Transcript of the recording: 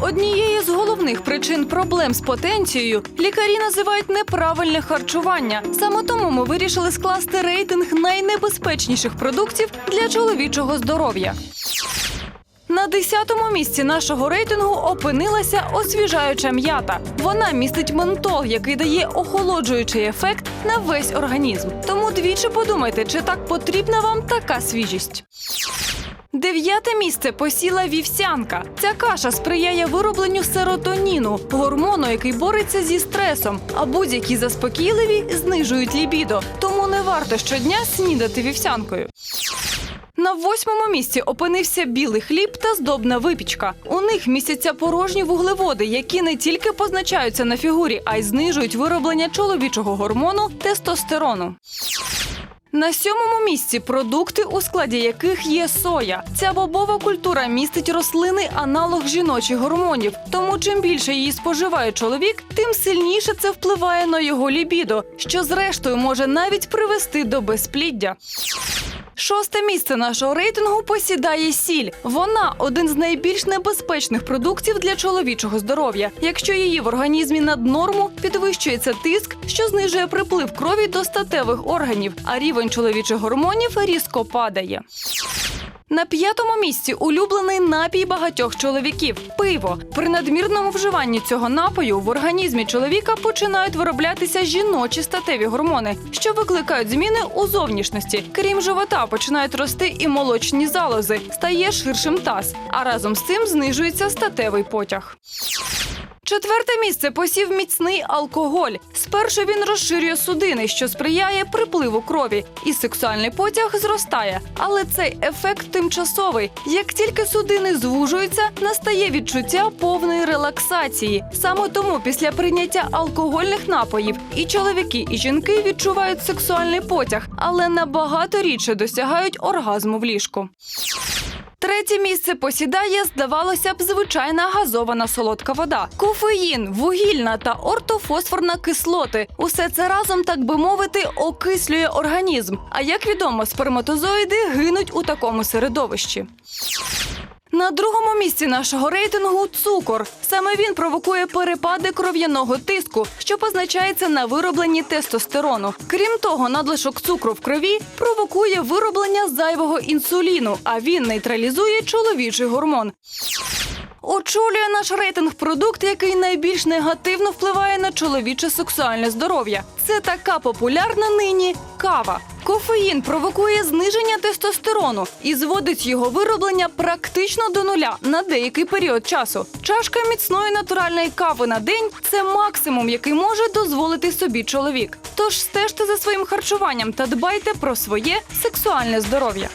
Однією з головних причин проблем з потенцією лікарі називають неправильне харчування. Саме тому ми вирішили скласти рейтинг найнебезпечніших продуктів для чоловічого здоров'я. На 10-му місці нашого рейтингу опинилася освіжаюча м'ята. Вона містить ментол, який дає охолоджуючий ефект на весь організм. Тому двічі подумайте, чи так потрібна вам така свіжість. Дев'яте місце посіла вівсянка. Ця каша сприяє виробленню серотоніну, гормону, який бореться зі стресом. А будь-які заспокійливі знижують лібідо. Тому не варто щодня снідати вівсянкою. На восьмому місці опинився білий хліб та здобна випічка. У них містяться порожні вуглеводи, які не тільки позначаються на фігурі, а й знижують вироблення чоловічого гормону тестостерону. На сьомому місці продукти, у складі яких є соя. Ця бобова культура містить рослини аналог жіночих гормонів. Тому чим більше її споживає чоловік, тим сильніше це впливає на його лібідо, що зрештою може навіть привести до безпліддя. Шосте місце нашого рейтингу посідає сіль. Вона один з найбільш небезпечних продуктів для чоловічого здоров'я. Якщо її в організмі над норму підвищується тиск, що знижує приплив крові до статевих органів, а рівень чоловічих гормонів різко падає. На п'ятому місці улюблений напій багатьох чоловіків пиво. При надмірному вживанні цього напою в організмі чоловіка починають вироблятися жіночі статеві гормони, що викликають зміни у зовнішності. Крім живота, починають рости і молочні залози, стає ширшим таз, а разом з цим знижується статевий потяг. Четверте місце посів міцний алкоголь. Спершу він розширює судини, що сприяє припливу крові, і сексуальний потяг зростає. Але цей ефект тимчасовий. Як тільки судини звужуються, настає відчуття повної релаксації. Саме тому після прийняття алкогольних напоїв і чоловіки, і жінки відчувають сексуальний потяг, але набагато рідше досягають оргазму в ліжку. Третє місце посідає, здавалося б, звичайна газована солодка вода. Кофеїн, вугільна та ортофосфорна кислоти. Усе це разом, так би мовити, окислює організм. А як відомо, сперматозоїди гинуть у такому середовищі. На другому місці нашого рейтингу цукор. Саме він провокує перепади кров'яного тиску, що позначається на виробленні тестостерону. Крім того, надлишок цукру в крові провокує вироблення зайвого інсуліну, а він нейтралізує чоловічий гормон. Очолює наш рейтинг продукт, який найбільш негативно впливає на чоловіче сексуальне здоров'я. Це така популярна нині кава. Кофеїн провокує зниження тестостерону і зводить його вироблення практично до нуля на деякий період часу. Чашка міцної натуральної кави на день це максимум, який може дозволити собі чоловік. Тож стежте за своїм харчуванням та дбайте про своє сексуальне здоров'я.